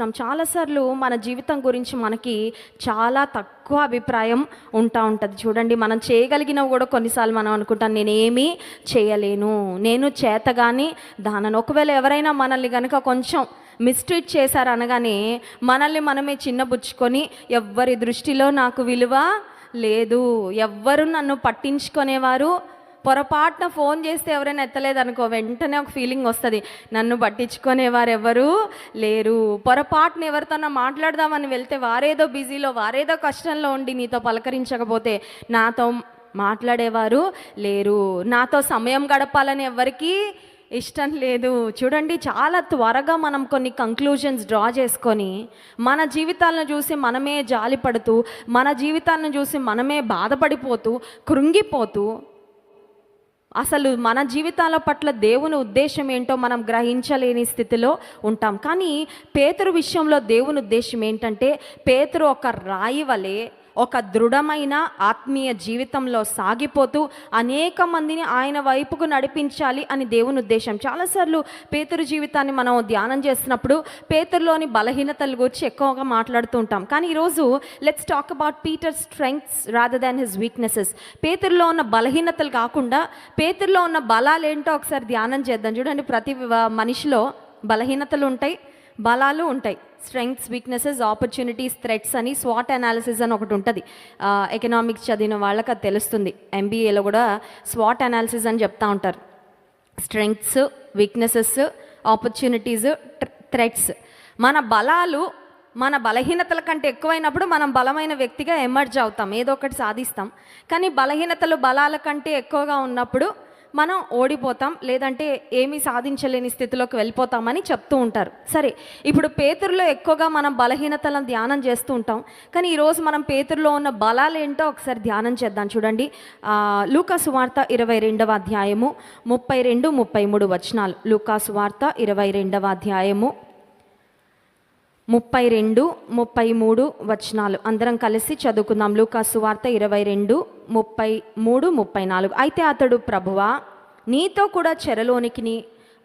చూస్తున్నాం. చాలాసార్లు మన జీవితం గురించి మనకి చాలా తక్కువ అభిప్రాయం ఉంటా ఉంటుంది. చూడండి మనం చేయగలిగినవి కూడా కొన్నిసార్లు మనం అనుకుంటాం నేనేమీ చేయలేను నేను చేతగాని దానని. ఒకవేళ ఎవరైనా మనల్ని కనుక కొంచెం మిస్ట్రీట్ చేశారు అనగానే మనల్ని మనమే చిన్నబుచ్చుకొని ఎవ్వరి దృష్టిలో నాకు విలువ లేదు ఎవ్వరు నన్ను పట్టించుకునేవారు పొరపాటున ఫోన్ చేస్తే ఎవరైనా ఎత్తలేదు అనుకో వెంటనే ఒక ఫీలింగ్ వస్తుంది. నన్ను పట్టించుకునేవారు ఎవరు లేరు. పొరపాటున ఎవరితోనో మాట్లాడదామని వెళ్తే వారేదో బిజీలో వారేదో కష్టంలో ఉండి నీతో పలకరించకపోతే నాతో మాట్లాడేవారు లేరు. నాతో సమయం గడపాలని ఎవరికీ ఇష్టం లేదు. చూడండి చాలా త్వరగా మనం కొన్ని కంక్లూజన్స్ డ్రా చేసుకొని మన జీవితాలను చూసి మనమే జాలిపడుతూ మన జీవితాలను చూసి మనమే బాధపడిపోతూ కృంగిపోతూ అసలు మన జీవితాల పట్ల దేవుని ఉద్దేశం ఏంటో మనం గ్రహించలేని స్థితిలో ఉంటాం. కానీ పేతురు విషయంలో దేవుని ఉద్దేశం ఏంటంటే పేతురు ఒక రాయి వలె ఒక దృఢమైన ఆత్మీయ జీవితంలో సాగిపోతూ అనేక మందిని ఆయన వైపుకు నడిపించాలి అని దేవుని ఉద్దేశం. చాలాసార్లు పేతురు జీవితాన్ని మనం ధ్యానం చేస్తున్నప్పుడు పేతురులోని బలహీనతల గురించి ఎక్కువగా మాట్లాడుతూ ఉంటాం. కానీ ఈరోజు let's talk about Peter strengths rather than his weaknesses పేతురులో ఉన్న బలహీనతలు కాకుండా పేతురులో ఉన్న బలాలు ఏంటో ఒకసారి ధ్యానం చేద్దాం. చూడండి ప్రతి మనిషిలో బలహీనతలు ఉంటాయి బలాలు ఉంటాయి. స్ట్రెంగ్స్ వీక్నెసెస్ ఆపర్చునిటీస్ థ్రెట్స్ అని స్వాట్ అనాలిసిస్ అని ఒకటి ఉంటుంది. ఎకనామిక్స్ చదివిన వాళ్ళకి అది తెలుస్తుంది. ఎంబీఏలో కూడా స్వాట్ అనాలిసిస్ అని చెప్తా ఉంటారు. స్ట్రెంగ్త్స్ వీక్నెసెస్ ఆపర్చునిటీస్ థ్రెట్స్ మన బలాలు మన బలహీనతల కంటే ఎక్కువైనప్పుడు మనం బలమైన వ్యక్తిగా ఎమర్జ్ అవుతాం. ఏదో ఒకటి సాధిస్తాం. కానీ బలహీనతలు బలాల కంటే ఎక్కువగా ఉన్నప్పుడు మనం ఓడిపోతాం లేదంటే ఏమీ సాధించలేని స్థితిలోకి వెళ్ళిపోతామని చెప్తూ ఉంటారు. సరే ఇప్పుడు పేతురులో ఎక్కువగా మనం బలహీనతలను ధ్యానం చేస్తూ ఉంటాం. కానీ ఈరోజు మనం పేతురులో ఉన్న బలాలు ఏంటో ఒకసారి ధ్యానం చేద్దాం చూడండి. లూకాసు వార్త ఇరవై రెండవ అధ్యాయము ముప్పై రెండు ముప్పై మూడు వచనాలు. లూకాసు వార్త ఇరవై రెండవ అధ్యాయము ముప్పై రెండు ముప్పై మూడు వచనాలు. అందరం కలిసి చదువుకుందాం. లూకాసు వార్త ఇరవై రెండు ముప్పై మూడు ముప్పై నాలుగు అయితే అతడు ప్రభువా నీతో కూడా చెరలోనికి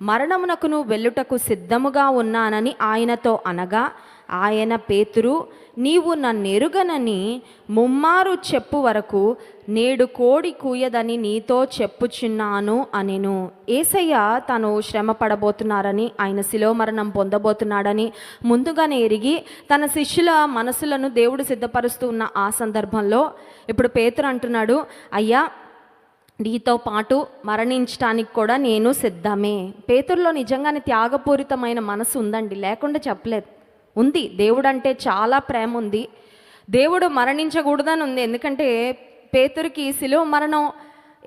మరణమునకును వెళ్ళుటకు సిద్ధముగా ఉన్నానని ఆయనతో అనగా ఆయన పేతురు నీవు నన్నెరుగనని ముమ్మారు చెప్పు వరకు నేడు కోడి కూయదని నీతో చెప్పుచున్నాను అనెను. ఏసయ్య తను శ్రమ పడబోతున్నారని ఆయన శిలో మరణం పొందబోతున్నాడని ముందుగానే ఎరిగి తన శిష్యుల మనసులను దేవుడు సిద్ధపరుస్తూ ఉన్న ఆ సందర్భంలో ఇప్పుడు పేతురు అంటున్నాడు అయ్యా నీతో పాటు మరణించడానికి కూడా నేను సిద్ధమే. పేతుల్లో నిజంగానే త్యాగపూరితమైన మనసు ఉందండి లేకుండా చెప్పలేదు. ఉంది. దేవుడు అంటే చాలా ప్రేమ ఉంది. దేవుడు మరణించకూడదని ఉంది. ఎందుకంటే పేతురికి శిలువ మరణం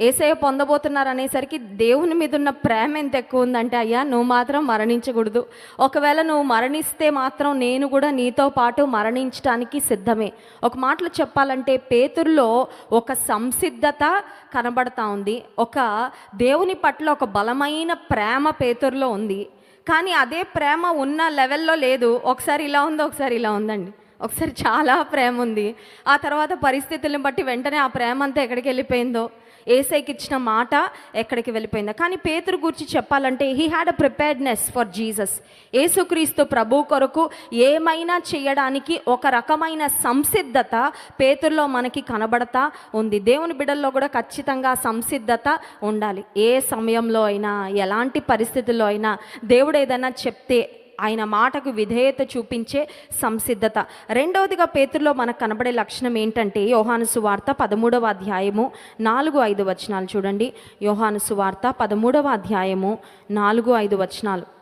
ఏసయ పొందబోతున్నారు అనేసరికి దేవుని మీద ఉన్న ప్రేమ ఎంత ఎక్కువ ఉందంటే అయ్యా నువ్వు మాత్రం మరణించకూడదు. ఒకవేళ నువ్వు మరణిస్తే మాత్రం నేను కూడా నీతో పాటు మరణించడానికి సిద్ధమే. ఒక మాటలు చెప్పాలంటే పేతుల్లో ఒక సంసిద్ధత కనబడతా ఉంది. ఒక దేవుని పట్ల ఒక బలమైన ప్రేమ పేతుర్లో ఉంది. కానీ అదే ప్రేమ ఉన్న లెవెల్లో లేదు. ఒకసారి ఇలా ఉంది ఒకసారి ఇలా ఉందండి. ఒకసారి చాలా ప్రేమ ఉంది. ఆ తర్వాత పరిస్థితులను బట్టి వెంటనే ఆ ప్రేమ అంతా ఎక్కడికి వెళ్ళిపోయిందో ఏసైకి ఇచ్చిన మాట ఎక్కడికి వెళ్ళిపోయింది. కానీ పేతురు గురించి చెప్పాలంటే he had a preparedness for Jesus Yesukristu ప్రభు కొరకు ఏమైనా చేయడానికి ఒక రకమైన సంసిద్ధత పేతుల్లో మనకి కనబడతా ఉంది. దేవుని బిడల్లో కూడా ఖచ్చితంగా సంసిద్ధత ఉండాలి. ఏ సమయంలో అయినా ఎలాంటి పరిస్థితుల్లో అయినా దేవుడు ఏదైనా చెప్తే ఆయన మాటకు విధేయత చూపించే సంసిద్ధత. రెండవదిగా పేతుల్లో మనకు కనబడే లక్షణం ఏంటంటే యోహాను సువార్త పదమూడవ అధ్యాయము నాలుగు ఐదు వచనాలు చూడండి. యోహాను సువార్త పదమూడవ అధ్యాయము నాలుగు ఐదు వచనాలు.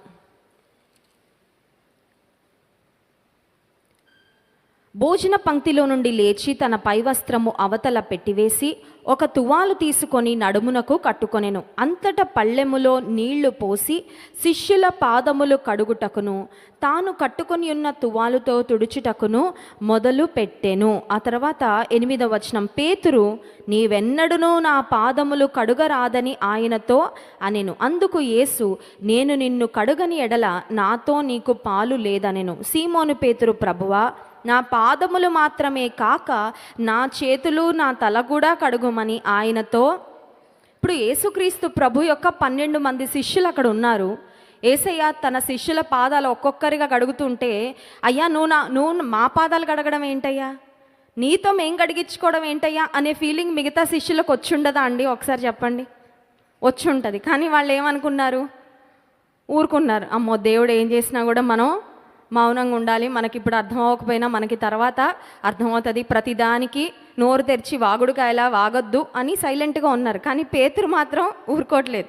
భోజన పంక్తిలో నుండి లేచి తన పైవస్త్రము అవతల పెట్టివేసి ఒక తువాలు తీసుకొని నడుమునకు కట్టుకొనెను. అంతట పళ్ళెములో నీళ్ళు పోసి శిష్యుల పాదములు కడుగుటకును తాను కట్టుకొని ఉన్న తువాలుతో తుడుచుటకును మొదలు పెట్టెను. ఆ తర్వాత ఎనిమిదవ వచనం పేతురు నీవెన్నడునూ నా పాదములు కడుగరాదని ఆయనతో అనెను. అందుకు యేసు నేను నిన్ను కడుగని ఎడల నాతో నీకు పాలు లేదనెను. సీమోను పేతురు ప్రభువా నా పాదములు మాత్రమే కాక నా చేతులు నా తల కూడా కడుగుమని ఆయనతో ఇప్పుడు యేసుక్రీస్తు ప్రభు యొక్క పన్నెండు మంది శిష్యులు అక్కడ ఉన్నారు. ఏసయ్య తన శిష్యుల పాదాలు ఒక్కొక్కరిగా కడుగుతుంటే అయ్యా నువ్వు నా నువ్వు మా పాదాలు కడగడం ఏంటయ్యా? నీతో మేం కడిగించుకోవడం ఏంటయ్యా? అనే ఫీలింగ్ మిగతా శిష్యులకు వచ్చుండదా అండి? ఒకసారి చెప్పండి. వచ్చి ఉంటుంది కానీ వాళ్ళు ఏమనుకున్నారు? ఊరుకున్నారు. అమ్మో దేవుడు ఏం చేసినా కూడా మనం మౌనంగా ఉండాలి. మనకి ఇప్పుడు అర్థం అవ్వకపోయినా మనకి తర్వాత అర్థమవుతుంది. ప్రతిదానికి నోరు తెరిచి వాగుడుకాయలా వాగొద్దు అని సైలెంట్గా ఉన్నారు. కానీ పేతురు మాత్రం ఊరుకోవట్లేదు.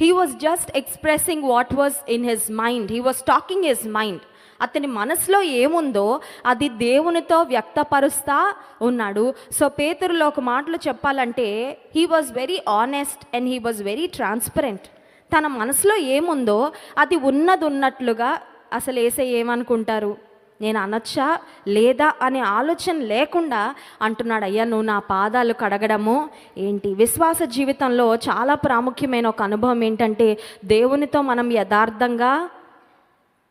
He was just expressing what was in his mind he was talking his mind అతని మనసులో ఏముందో అది దేవునితో వ్యక్తపరుస్తా ఉన్నాడు. సో పేతురులో ఒక మాటలు చెప్పాలంటే he was very honest and he was very transparent తన మనసులో ఏముందో అది ఉన్నది ఉన్నట్లుగా అసలు వేసే ఏమనుకుంటారు? నేను అనొచ్చా? లేదా అనే ఆలోచన లేకుండా అంటున్నాడు అయ్యా నువ్వు నా పాదాలు కడగడము ఏంటి? విశ్వాస జీవితంలో చాలా ప్రాముఖ్యమైన ఒక అనుభవం ఏంటంటే దేవునితో మనం యథార్థంగా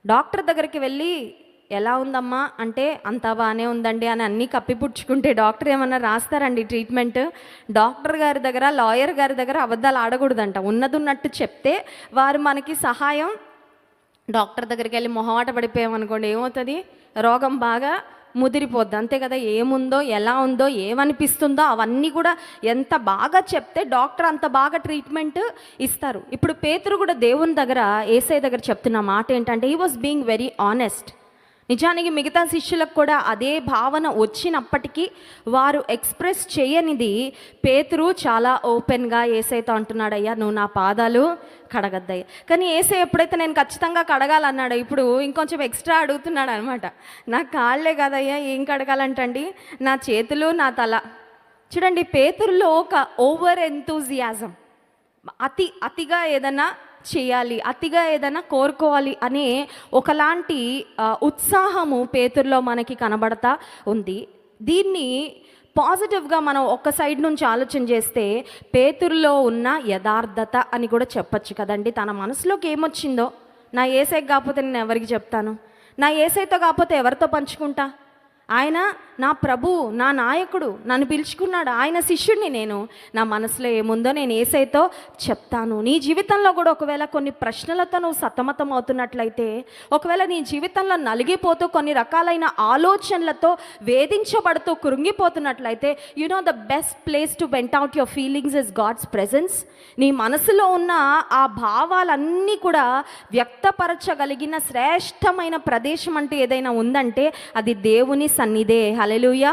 డాక్టర్ దగ్గరికి వెళ్ళి ఎలా ఉందమ్మా? అంటే అంతా బాగానే ఉందండి అని అన్నీ కప్పిపుచ్చుకుంటే డాక్టర్ ఏమన్నా రాస్తారండి ట్రీట్మెంట్? డాక్టర్ గారి దగ్గర లాయర్ గారి దగ్గర అబద్ధాలు ఆడకూడదంట. ఉన్నది ఉన్నట్టు చెప్తే వారు మనకి సహాయం డాక్టర్ దగ్గరికి వెళ్ళి మొహమాట పడిపోయామనుకోండి ఏమవుతుంది? రోగం బాగా ముదిరిపోద్ది. అంతే కదా ఏముందో ఎలా ఉందో ఏమనిపిస్తుందో అవన్నీ కూడా ఎంత బాగా చెప్తే డాక్టర్ అంత బాగా ట్రీట్మెంట్ ఇస్తారు. ఇప్పుడు పేతురు కూడా దేవుని దగ్గర ఏసఐ దగ్గర చెప్తున్న మాట ఏంటంటే ఈ వాస్ బీయింగ్ వెరీ ఆనెస్ట్ నిజానికి మిగతా శిష్యులకు కూడా అదే భావన వచ్చినప్పటికీ వారు ఎక్స్ప్రెస్ చేయనిది పేతురు చాలా ఓపెన్గా ఏసైతో అంటున్నాడయ్యా నువ్వు నా పాదాలు కడగద్దయ్యా. కానీ ఏసై ఎప్పుడైతే నేను ఖచ్చితంగా కడగాలన్నాడో ఇప్పుడు ఇంకొంచెం ఎక్స్ట్రా అడుగుతున్నాడు అనమాట నా కాళ్ళే కదయ్యా ఏం కడగాలంటండి? నా చేతులు నా తల. చూడండి పేతురులో ఒక ఓవర్ ఎంతూజియాజం. అతి అతిగా ఏదైనా చేయాలి అతిగా ఏదైనా కోరుకోవాలి అనే ఒకలాంటి ఉత్సాహము పేతుల్లో మనకి కనబడతా ఉంది. దీన్ని పాజిటివ్గా మనం ఒక సైడ్ నుంచి ఆలోచన చేస్తే పేతురులో ఉన్న యథార్థత అని కూడా చెప్పచ్చు కదండి. తన మనసులోకి ఏమొచ్చిందో? నా ఏసైకి కాకపోతే నేను ఎవరికి చెప్తాను? నా ఏసైతో కాకపోతే ఎవరితో పంచుకుంటా? ఆయన నా ప్రభు నా నాయకుడు నన్ను పిలుచుకున్నాడు. ఆయన శిష్యుడిని నేను. నా మనసులో ఏముందో నేను ఏసైతో చెప్తాను. నీ జీవితంలో కూడా ఒకవేళ కొన్ని ప్రశ్నలతో నువ్వు సతమతం అవుతున్నట్లయితే ఒకవేళ నీ జీవితంలో నలిగిపోతూ కొన్ని రకాలైన ఆలోచనలతో వేధించబడుతూ కృంగిపోతున్నట్లయితే you know the best place to vent out your feelings is God's presence నీ మనసులో ఉన్న ఆ భావాలన్నీ కూడా వ్యక్తపరచగలిగిన శ్రేష్టమైన ప్రదేశం అంటే ఏదైనా ఉందంటే అది దేవుని సన్నిధే. హలెలుయా